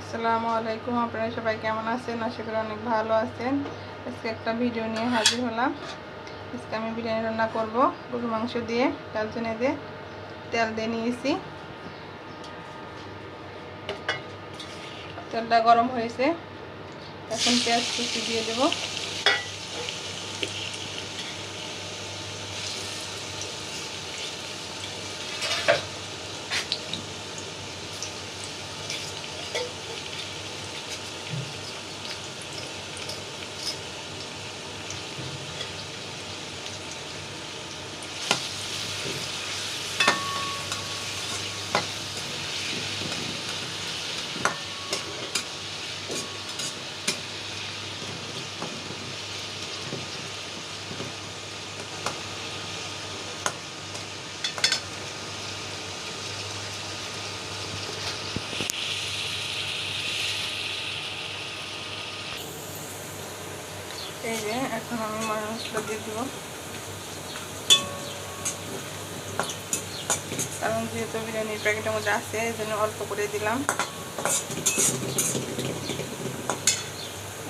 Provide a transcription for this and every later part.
আসসালামু আলাইকুম, আপনারা সবাই কেমন আছেন? আশা করি অনেক ভালো আছেন। আজকে একটা ভিডিও নিয়ে হাজির হলাম। আজকে আমি বিরিয়ানি রান্না করব গরু মাংস দিয়ে ডালচিনি দিয়ে তেল দিয়ে নিয়েছি। তেলটা গরম হয়েছে। এখন পেঁয়াজ কুচি দিয়ে দেবো। যে এখন আমি ময় মশলা দিয়ে দেবো। কারণ যেহেতু বিরিয়ানির প্যাকেটের মধ্যে আছে, এই জন্য অল্প করে দিলাম।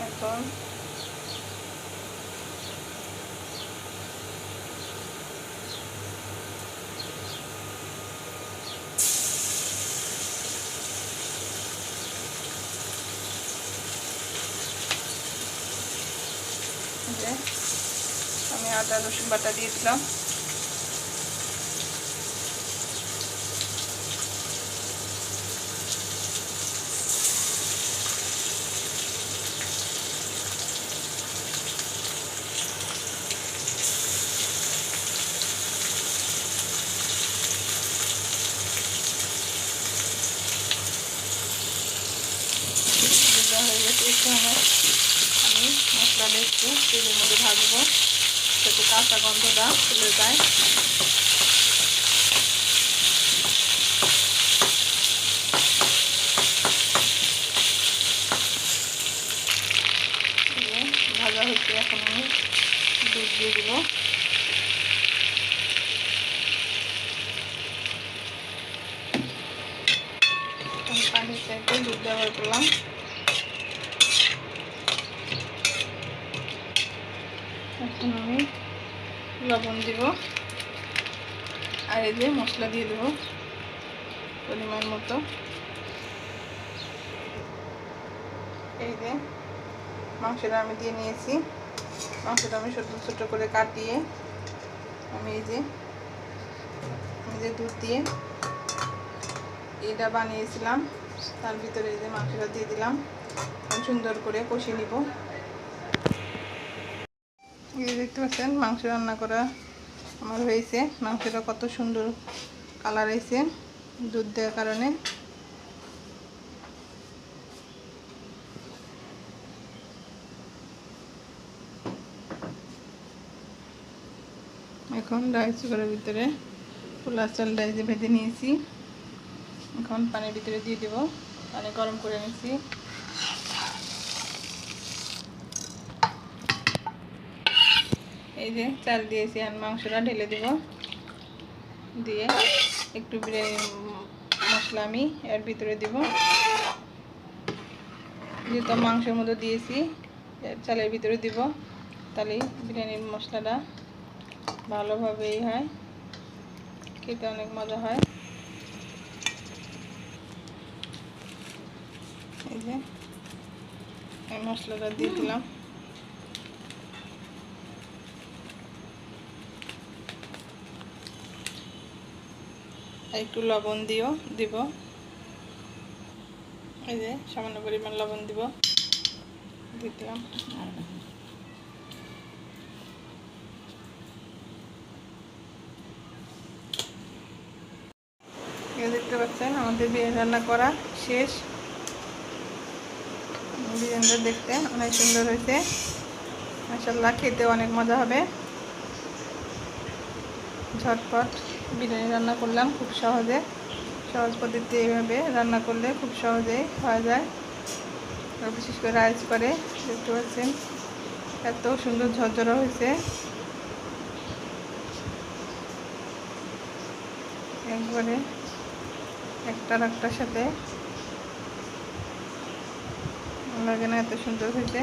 এখন যে আমি আদা রসুন বাটা দিয়েছিলাম হয়ে গেছে মশলাটা একটু তেলের মধ্যে ভাজবো যাতে কাঁচা গন্ধটা চলে যায়। ভাজা হচ্ছে এখন আমি দুধ দিয়ে দেবো। পানির চাইতে দুধ ব্যবহার করলাম। এখন আমি লবণ দিব। আর এই যে মশলা দিয়ে দেবো পরিমাণ মতো। এই যে মাংসটা আমি দিয়ে নিয়েছি। মাংসটা আমি ছোটো ছোটো করে কাটিয়ে আমি এই যে আমি যে দুধ দিয়ে এটা বানিয়েছিলাম। তার ভিতরে এই যে মাংসটা দিয়ে দিলাম। সুন্দর করে কষিয়ে নিব। এই দেখতে পাচ্ছেন, মাংস রান্না করা আমার হয়েছে। মাংসটা কত সুন্দর কালার হয়েছে দুধ দেওয়ার কারণে। এখন রাইস কুকারের ভিতরে পোলা চাল ডাইজে ভেজে নিয়েছি। এখন পানির ভিতরে দিয়ে দেবো। পানি গরম করে নিয়েছি। এই যে চাল দিয়েছি আর মাংসটা ঢেলে দেব। দিয়ে একটু বিরিয়ানি মশলা আমি এর ভিতরে দেব। যেহেতু মাংসের মধ্যে দিয়েছি চালের ভিতরে দিব। তাহলে বিরিয়ানির মশলাটা ভালোভাবেই হয়। খেতে অনেক মজা হয়। এই যে মশলাটা দিয়ে দিলাম। একটু লবণ দিও, দিব। এই যে, সামান্য পরিমাণ লবণ দিব। দিলাম। দেখতে পাচ্ছেন, আমাদের বিরিয়ানি রান্না করা শেষ। বিরিয়ানিটা দেখতে অনেক সুন্দর হয়েছে। মাসাল্লাহ খেতে অনেক মজা হবে। ঝটপট। বিরিয়ানি রান্না করলাম খুব সহজে। সহজ পদ্ধতি এইভাবে রান্না করলে খুব সহজেই খাওয়া যায়। আর বিশেষ করে রাইস করে, দেখতে পাচ্ছেন এত সুন্দর ঝরঝরা হয়েছে। একবারে একটার একটার সাথে। লাগে না এত সুন্দর হয়েছে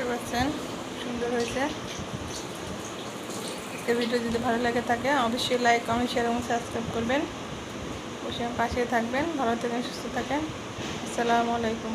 দেখতে পাচ্ছেন সুন্দর হয়েছে আজকের ভিডিও যদি ভালো লাগে থাকে, অবশ্যই লাইক কমেন্ট শেয়ার এবং সাবস্ক্রাইব করবেন। অবশ্যই পাশে থাকবেন। ভালো থাকেন, সুস্থ থাকেন। আসসালামু আলাইকুম।